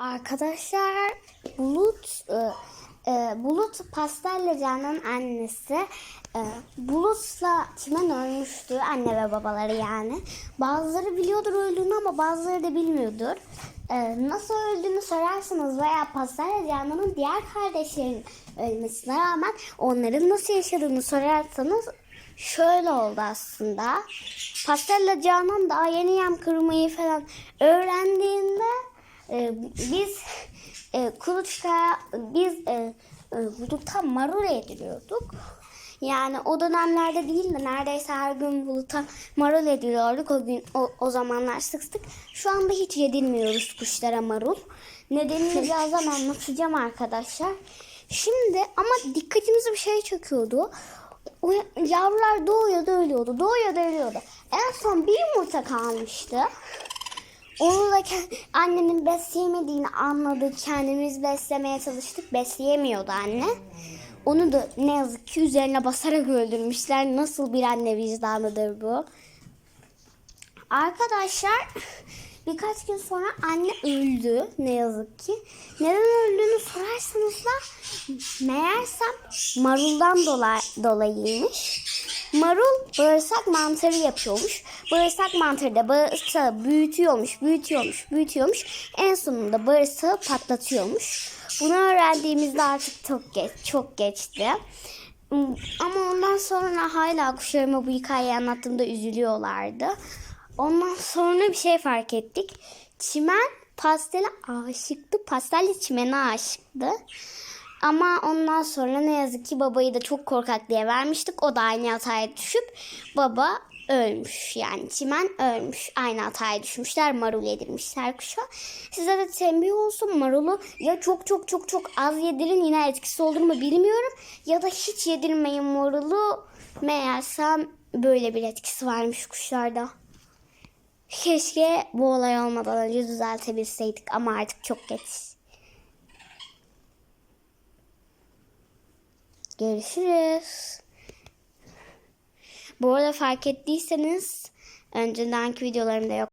Arkadaşlar Bulut e, e, Bulut Pastelle Can'ın annesi e, Bulut'la Çimen ölmüştü anne ve babaları yani. Bazıları biliyordur öldüğünü ama bazıları da bilmiyordur. E, nasıl öldüğünü sorarsanız veya Pastelle Can'ın diğer kardeşlerin ölmesine rağmen onların nasıl yaşadığını sorarsanız şöyle oldu aslında. Pastelle Canan daha yeni yem kırmayı falan öğrendiğinde e, biz e, kuluçka biz e, e, buluta marul ediliyorduk. Yani o dönemlerde değil de neredeyse her gün buluta marul ediliyorduk o gün o, o zamanlar sık sık. Şu anda hiç yedirmiyoruz kuşlara marul. Nedenini birazdan anlatacağım arkadaşlar. Şimdi ama dikkatimizi bir şey çekiyordu. O yavrular doğuyordu ölüyordu. Doğuyordu ölüyordu. En son bir yumurta kalmıştı. Onu da annemin besleyemediğini anladık. Kendimiz beslemeye çalıştık. Besleyemiyordu anne. Onu da ne yazık ki üzerine basarak öldürmüşler. Nasıl bir anne vicdanıdır bu? Arkadaşlar birkaç gün sonra anne öldü ne yazık ki. Neden öldüğünü sorarsanız da meğersem maruldan dolayı, dolayıymış. Marul bağırsak mantarı yapıyormuş. Bağırsak mantarı da bağırsağı büyütüyormuş, büyütüyormuş, büyütüyormuş. En sonunda bağırsağı patlatıyormuş. Bunu öğrendiğimizde artık çok geç, çok geçti. Ama ondan sonra hala kuşlarıma bu hikayeyi anlattığımda üzülüyorlardı. Ondan sonra bir şey fark ettik. Çimen pastele aşıktı. Pastel de çimene aşıktı. Ama ondan sonra ne yazık ki babayı da çok korkak diye vermiştik. O da aynı hataya düşüp baba ölmüş. Yani çimen ölmüş. Aynı hataya düşmüşler. Marul yedirmişler kuşa. Size de tembih olsun. Marulu ya çok çok çok çok az yedirin. Yine etkisi olur mu bilmiyorum. Ya da hiç yedirmeyin marulu. Meğersem böyle bir etkisi varmış kuşlarda. Keşke bu olay olmadan önce düzeltebilseydik ama artık çok geç. Görüşürüz. Bu arada fark ettiyseniz öncedenki videolarımda yok